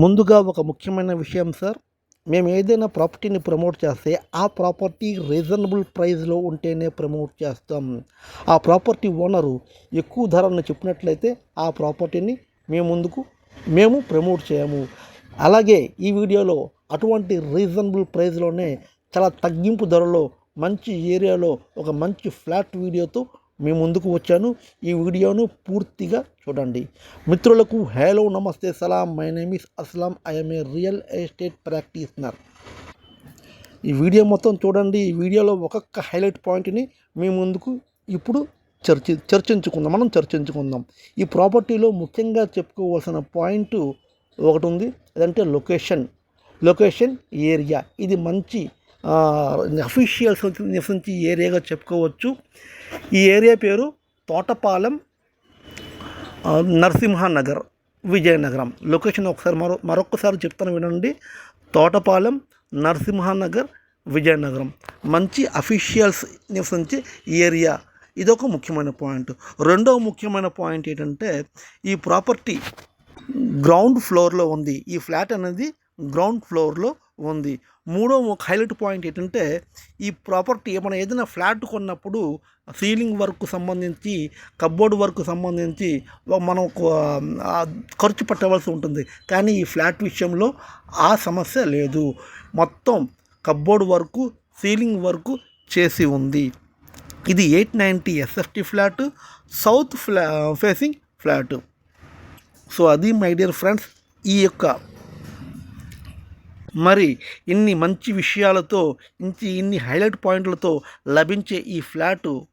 ముందుగా ఒక ముఖ్యమైన విషయం సార్. మేము ఏదైనా ప్రాపర్టీని ప్రమోట్ చేస్తే ఆ ప్రాపర్టీ రీజనబుల్ ప్రైస్లో ఉంటేనే ప్రమోట్ చేస్తాం. ఆ ప్రాపర్టీ ఓనరు ఎక్కువ ధరను చెప్పినట్లయితే ఆ ప్రాపర్టీని మేము ముందుకు మేము ప్రమోట్ చేయము. అలాగే ఈ వీడియోలో అటువంటి రీజనబుల్ ప్రైస్లోనే చాలా తగ్గింపు ధరలో మంచి ఏరియాలో ఒక మంచి ఫ్లాట్ వీడియోతో మీ ముందుకు వచ్చాను. ఈ వీడియోను పూర్తిగా చూడండి. మిత్రులకు హలో నమస్తే సలాం my name is Aslam I'm a real estate practitioner ఈ వీడియో మొత్తం చూడండి. ఈ వీడియోలో ఒక్కొక్క హైలైట్ పాయింట్ని మీ ముందుకు ఇప్పుడు చర్చి చర్చించుకుందాం. మనం చర్చించుకుందాం. ఈ ప్రాపర్టీలో ముఖ్యంగా చెప్పుకోవాల్సిన పాయింట్ ఒకటి ఉంది. అదంటే లొకేషన్. Location area. ఇది మంచి అఫీషియల్స్ నివసించి ఏరియాగా చెప్పుకోవచ్చు. ఈ ఏరియా పేరు తోటపాలెం నరసింహానగర్ నరసింహనగర్ విజయనగరం. లొకేషన్ ఒకసారి మరో మరొకసారి చెప్తాను వినండి. తోటపాలెం నరసింహనగర్ విజయనగరం. మంచి అఫీషియల్స్ నివసించే ఏరియా ఇదొక ముఖ్యమైన పాయింట్ రెండవ ముఖ్యమైన పాయింట్ ఏంటంటే ఈ ప్రాపర్టీ గ్రౌండ్ ఫ్లోర్లో ఉంది. ఈ ఫ్లాట్ అనేది గ్రౌండ్ ఫ్లోర్లో ఉంది. మూడో ఒక హైలైట్ పాయింట్ ఏంటంటే ఈ ప్రాపర్టీ మనం ఏదైనా ఫ్లాట్ కొన్నప్పుడు సీలింగ్ వర్క్ సంబంధించి కబ్బోర్డ్ వర్క్ సంబంధించి మనం ఖర్చు పెట్టవలసి ఉంటుంది. కానీ ఈ ఫ్లాట్ విషయంలో ఆ సమస్య లేదు. మొత్తం కబ్బోర్డ్ వర్క్ సీలింగ్ వర్క్ చేసి ఉంది. ఇది eight ninety SFT flat south ఫ్లా facing flat. So అది మై డియర్ ఫ్రెండ్స్ ఈ యొక్క మరి ఇన్ని మంచి విషయాలతో ఇంచి ఇన్ని హైలైట్ పాయింట్లతో లభించే ఈ ఫ్లాటు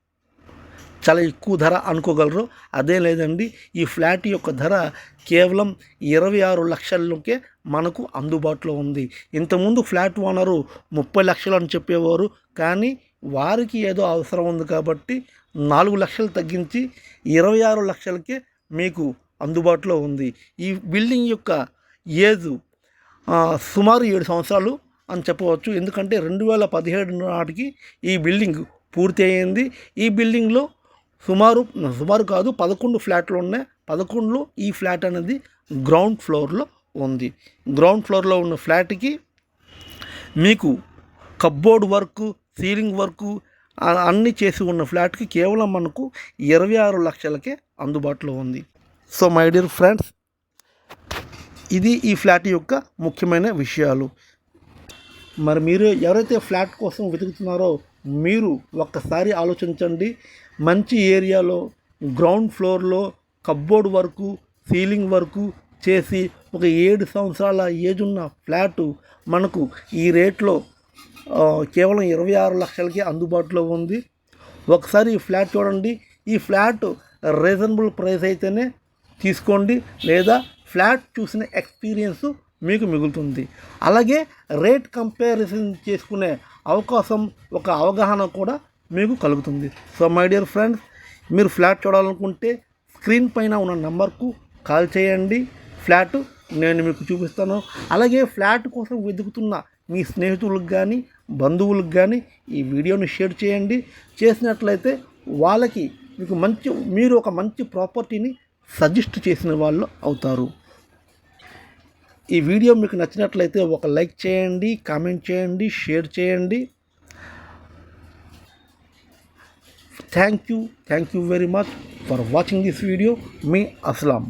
చాలా ఎక్కువ ధర అనుకోగలరు. అదే లేదండి ఈ ఫ్లాట్ యొక్క ధర కేవలం ఇరవై ఆరు లక్షలకే మనకు అందుబాటులో ఉంది. ఇంతకుముందు ఫ్లాట్ ఓనరు ముప్పై లక్షలు అని చెప్పేవారు కానీ వారికి ఏదో అవసరం ఉంది కాబట్టి నాలుగు లక్షలు తగ్గించి ఇరవై ఆరు లక్షలకే మీకు అందుబాటులో ఉంది. ఈ బిల్డింగ్ యొక్క ఏజు సుమారు ఏడు సంవత్సరాలు అని చెప్పవచ్చు. ఎందుకంటే రెండు వేల పదిహేడు నాటికి ఈ బిల్డింగ్ పూర్తి అయ్యింది. ఈ బిల్డింగ్లో సుమారు సుమారు కాదు పదకొండు ఫ్లాట్లు ఉన్నాయి. పదకొండులో ఈ ఫ్లాట్ అనేది గ్రౌండ్ ఫ్లోర్లో ఉంది. గ్రౌండ్ ఫ్లోర్లో ఉన్న ఫ్లాట్కి మీకు కబ్బోర్డ్ వర్క్ సీలింగ్ వర్క్ అన్నీ చేసి ఉన్న ఫ్లాట్కి కేవలం మనకు ఇరవై ఆరు లక్షలకే అందుబాటులో ఉంది. సో మై డియర్ ఫ్రెండ్స్ ఇది ఈ ఫ్లాట్ యొక్క ముఖ్యమైన విషయాలు. మరి మీరు ఎవరైతే ఫ్లాట్ కోసం వెతుకుతున్నారో మీరు ఒక్కసారి ఆలోచించండి. మంచి ఏరియాలో గ్రౌండ్ ఫ్లోర్లో కబ్బోర్డ్ వర్కు సీలింగ్ వర్కు చేసి ఒక ఏడు సంవత్సరాల ఏజ్ ఉన్న ఫ్లాటు మనకు ఈ రేట్లో కేవలం ఇరవై ఆరు లక్షలకి అందుబాటులో ఉంది. ఒకసారి ఈ ఫ్లాట్ చూడండి. ఈ ఫ్లాట్ రీజనబుల్ ప్రైస్ అయితేనే తీసుకోండి. లేదా ఫ్లాట్ చూసిన ఎక్స్పీరియన్స్ మీకు మిగులుతుంది. అలాగే రేట్ కంపారిజన్ చేసుకునే అవకాశం ఒక అవగాహన కూడా మీకు కలుగుతుంది. సో మై డియర్ ఫ్రెండ్స్ మీరు ఫ్లాట్ చూడాలనుకుంటే స్క్రీన్ పైన ఉన్న నంబర్కు కాల్ చేయండి. ఫ్లాట్ నేను మీకు చూపిస్తాను. అలాగే ఫ్లాట్ కోసం వెతుకుతున్న మీ స్నేహితులకు కానీ బంధువులకు కానీ ఈ వీడియోని షేర్ చేయండి. చేసినట్లయితే వాళ్ళకి మీకు మంచి మీరు ఒక మంచి ప్రాపర్టీని సజెస్ట్ చేసిన వాళ్ళు అవుతారు. ఈ వీడియో మీకు నచ్చినట్లయితే ఒక లైక్ చేయండి కామెంట్ చేయండి షేర్ చేయండి. Thank you thank you very much for watching this video me Aslam.